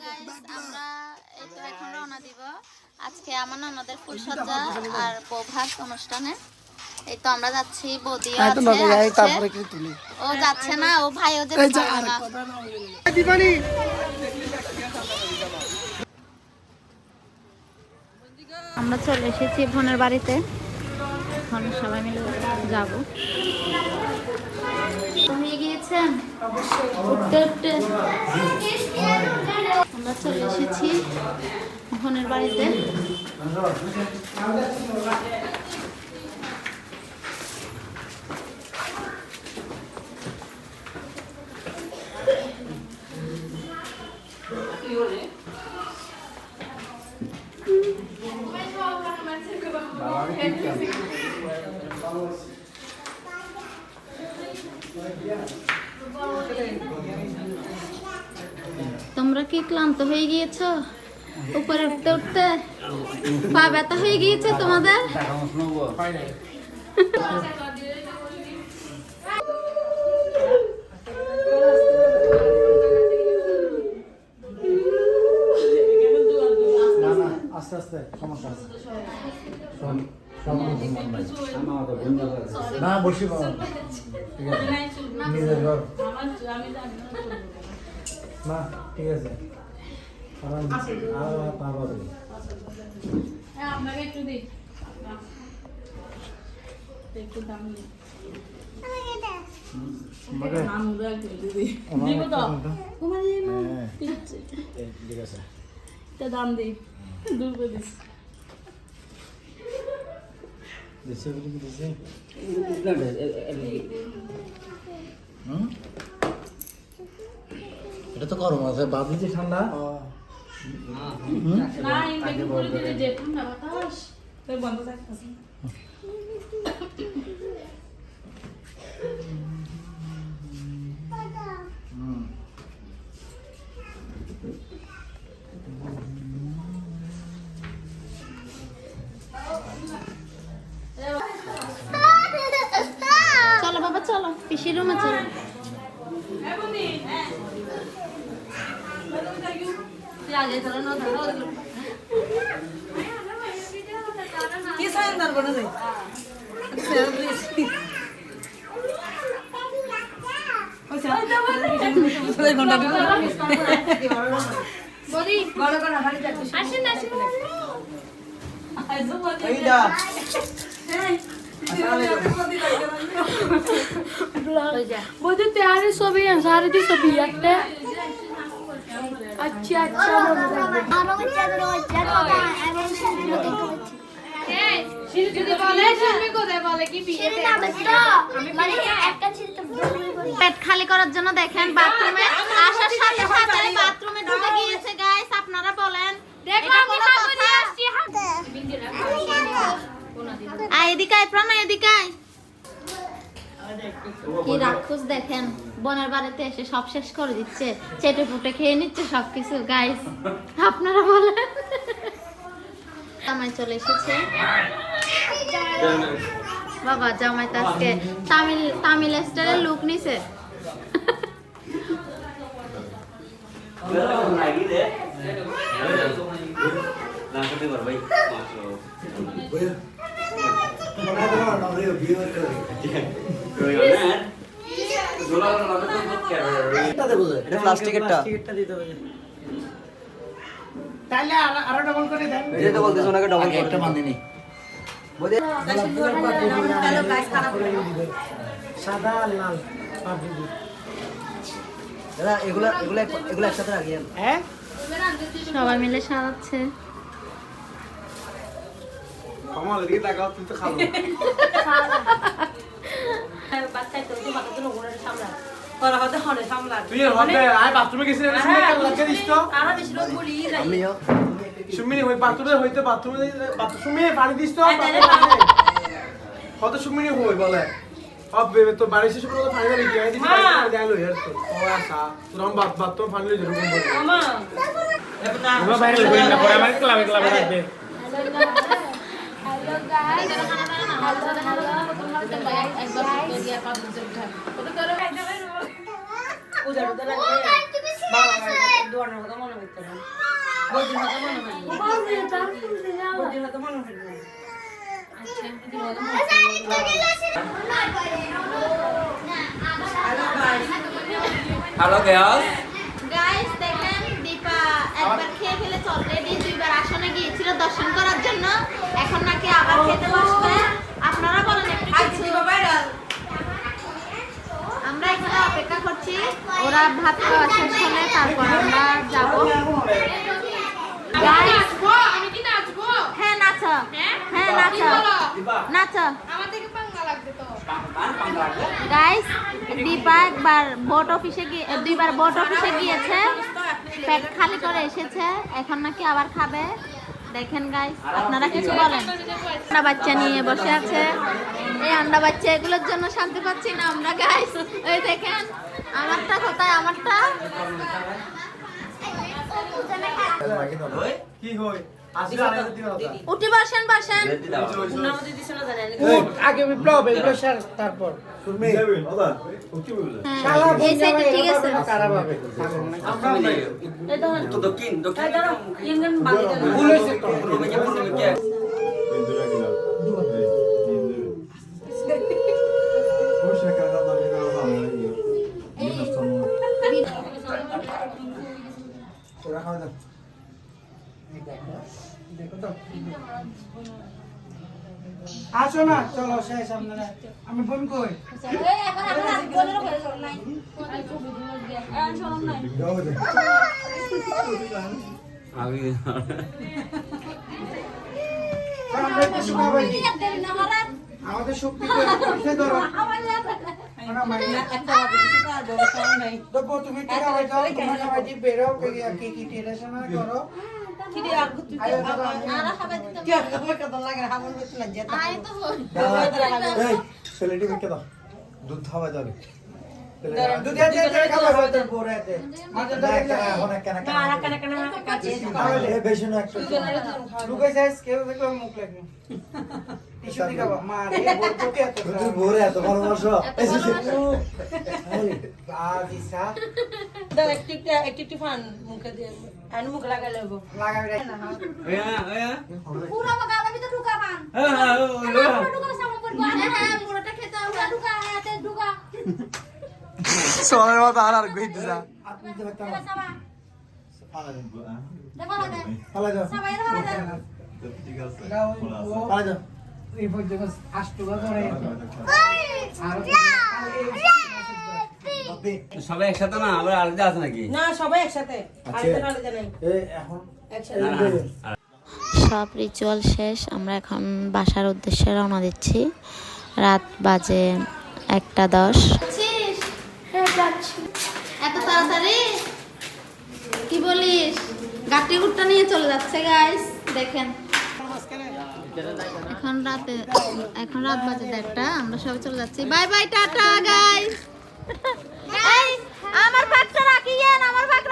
Guys আমরা এই তো এখন রওনা দিব। আজকে আমার ননদের ফুলসজ্জা আর বৌভাত অনুষ্ঠানে। এই তো আমরা যাচ্ছি তুলি? ও যাচ্ছে না ও ভাইও যে আমরা চলে এসেছি বোনের বাড়িতে। এখন সবাই মিলে যাব। হয়ে গিয়েছেন? উঠতে উঠতে। চলে এসেছি বোনের বাড়িতে। তোমরা কি ক্লান্ত হয়ে গিয়েছো? উপরে উঠতে উঠতে পা ব্যথা হয়ে গিয়েছে তোমাদের? আস্তে আস্তে সমস্যা আছে। না বসি বাবা। ঠিক আছে। নিজের ঘর। না ঠিক আছে হ্যাঁ দাম দিই দূর করে দিস দিছে দিছে হুম? এটা তো গরম আছে দিলে যে ঠান্ডা। চলো বাবা চলো। পিসির রুমে চলো। কি সায়ন দার বনে যাই বৌদি তেহারি একটা আচ্ছা আচ্ছা পেট খালি করার জন্য দেখেন বাথরুমে আসার সাথে সাথে বাথরুমে ঢুকে গিয়েছে গাইস আপনারা বলেন। এদিকে আয় প্রণয় এদিকে কি রাক্ষস দেখেন। বোনের বাড়িতে এসে সব শেষ করে দিচ্ছে, চেটে পুটে খেয়ে নিচ্ছে সবকিছু গাইস আপনারা বলেন। জামাই চলে এসেছে। বাবা, জামাই তো আজকে তামিল তামিল স্টাইলের লুক নিছে। এটা প্লাস্টিকেরটা তাহলে আরও ডবল করে দেন। এটা তো বলতেছ ওনাকে ডবল আগে একটা বাঁধিনি সাদা লাল দাদা এগুলা এগুলা এগুলা একসাথে রাখিয়েন হ্যাঁ? সবাই মিলে সাজাচ্ছে ওরা হতে হনে সামলা তুই হবে আই বাথরুমে গেছিস না শুনে কাল লাগে দিস তো তারা বেশি লোক বলি যাই আমিও সুমিনি ওই বাথরুমে হইতে বাথরুমে বাথরুম পানি দিস তো কত সুমিনি হই বলে করে পূজা টুজা লাগবে বাবা দোয়ানোর কথা মনে করতে না। বৌদির কথা মনে হয় বৌদির কথা মনে হয় আচ্ছা কথা মনে হ্যালো গাইস গাইস দেখেন দীপা একবার খেয়ে ফেলেছে অলরেডি দুইবার আসনে গিয়েছিল দর্শন করার জন্য। এখন নাকি আবার খেতে বসবে আপনারা বলেন একটু কিছু আমরা এখানে অপেক্ষা করছি ওরা ভাত খাওয়া শেষ হলে তারপর আমরা যাব। হ্যাঁ হ্যাঁ হ্যাঁ গাইস দীপা একবার অফিসে দুইবার ভোট অফিসে গিয়েছে। খালি করে এসেছে। এখন নাকি আবার খাবে। দেখেন গাইস আপনারা কিছু বলেন। আন্ডা বাচ্চা নিয়ে বসে আছে। এই আন্ডা বাচ্চা এগুলোর জন্য শান্তি পাচ্ছি না আমরা গাইস ওই দেখেন আমারটা কোথায়? আমারটা? কি হই? আসলে আড়াই দিন কথা উঠি বসেন বসেন। আগে বিপ্লব এগুলো তারপর। দক্ষিণ দক্ষিণ আসো না, চলো শেষ আপনারা আমি ফোন কই আমি আমাদের শক্তি ধরো তুমি কি খাওয়াই যাও তোমার খাওয়াই বেরো কি কি টেনশন করো। মেখে দুধ খাওয়া যাবে দুধ দিয়ে দিয়ে খাবার হয় না মুখ লাগবে টিস্যু দিকা বা মা রে বলতো কে তো তুই ভোরে এত ভালোবাসো এত ভালোবাসা। আদিসা লাগাবি রে পুরো বাগানে ভিতরে ঢুকা পান হ্যাঁ হ্যাঁ খেতে হবে ঢুকা হাতে ঢুকা সবার মতো আর আর গই দিছা আপনি তো একটা দেখো না সবাই পালা যাও এই পর্যন্ত আষ্টুবা করে সবাই একসাথে না? আবার আলাদা আছে নাকি? না সবাই একসাথে। আলাদা আলাদা নাই। এখন একসাথে। সব রিচুয়াল শেষ। আমরা এখন বাসার উদ্দেশ্যে রওনা দিচ্ছি। রাত বাজে একটা দশ। এত তাড়াতাড়ি? কি বলিস? গাটি গুটটা নিয়ে চলে যাচ্ছে গাইস দেখেন। এখন রাতে, এখন রাত বাজে দেড়টা, আমরা সবাই চলে যাচ্ছি। বাই বাই, টাটা গাইস আমার ফাঁকটা রাখিয়েন, আমার ভাগ